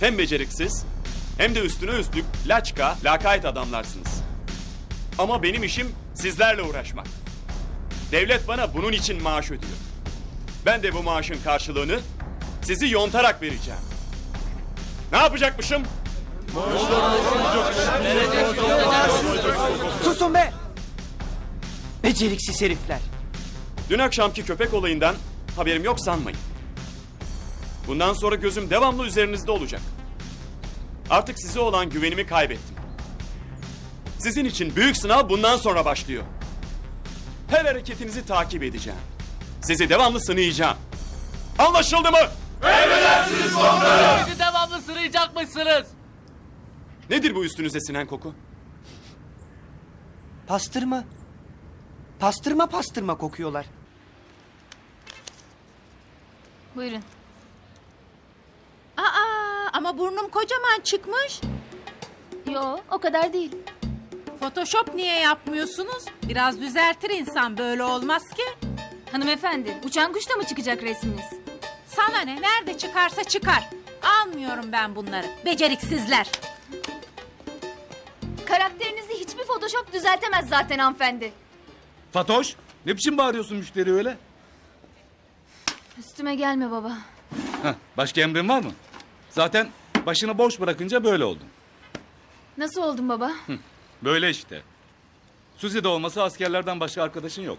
Hem beceriksiz hem de üstüne üstlük laçka, lakayt adamlarsınız. Ama benim işim sizlerle uğraşmak. Devlet bana bunun için maaş ödüyor. Ben de bu maaşın karşılığını sizi yontarak vereceğim. Ne yapacakmışım? Susun be! Beceriksiz herifler. Dün akşamki köpek olayından haberim yok sanmayın. Bundan sonra gözüm devamlı üzerinizde olacak. Artık size olan güvenimi kaybettim. Sizin için büyük sınav bundan sonra başlıyor. Her hareketinizi takip edeceğim. Sizi devamlı sınayacağım. Anlaşıldı mı? Bizi devamlı sırayacakmışsınız. Nedir bu üstünüze sinen koku? Pastırma. Pastırma pastırma kokuyorlar. Buyurun. Ama burnum kocaman çıkmış. Yo o kadar değil. Photoshop niye yapmıyorsunuz? Biraz düzeltir insan böyle olmaz ki. Hanımefendi uçan kuşta mı çıkacak resminiz? Sana ne? Nerede çıkarsa çıkar. Almıyorum ben bunları. Beceriksizler. Karakterinizi hiçbir photoshop düzeltemez zaten hanımefendi. Fatoş, ne biçim bağırıyorsun müşteri öyle? Üstüme gelme baba. Heh, başka emrin var mı? Zaten başını boş bırakınca böyle oldun. Nasıl oldun baba? Böyle işte. Suzi'de olması askerlerden başka arkadaşın yok.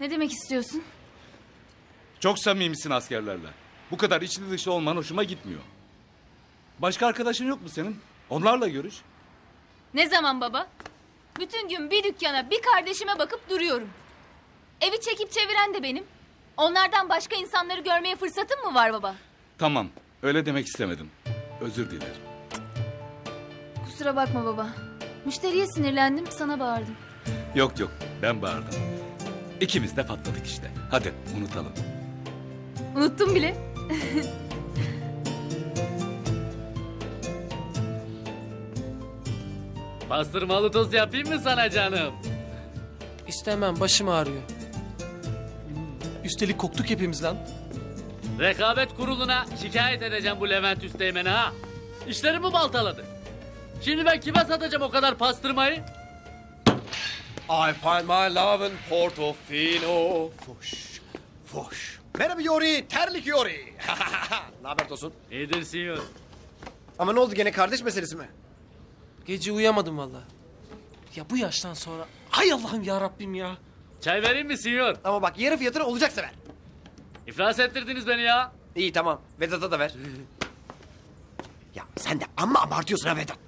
Ne demek istiyorsun? Çok samimisin askerlerle. Bu kadar içli dışı olman hoşuma gitmiyor. Başka arkadaşın yok mu senin? Onlarla görüş. Ne zaman baba? Bütün gün bir dükkana bir kardeşime bakıp duruyorum. Evi çekip çeviren de benim. Onlardan başka insanları görmeye fırsatım mı var baba? Tamam, öyle demek istemedim. Özür dilerim. Kusura bakma baba. Müşteriye sinirlendim sana bağırdım. Yok yok, ben bağırdım. İkimiz de patladık işte. Hadi unutalım. Unuttum bile. Pastırmalı tost yapayım mı sana canım? İstemem başım ağrıyor. Üstelik koktuk hepimiz lan. Rekabet kuruluna şikayet edeceğim bu Levent Üsteğmen'i ha. İşlerimi baltaladı. Şimdi ben kime satacağım o kadar pastırmayı? I find my love in Portofino. Fuş, fuş. Merhaba Yori, terlik Yori. ne haber Tosun? İyidir sinyor. Ama ne oldu gene kardeş meselesi mi? Gece uyuyamadım valla. Ya bu yaştan sonra hay Allah'ım ya Rabbim ya. Çay vereyim mi sinyor? Ama bak yarı fiyatına olacaksa ver. İflas ettirdiniz beni ya. İyi tamam, Vedat'a da ver. ya sen de amma abartıyorsun ha Vedat.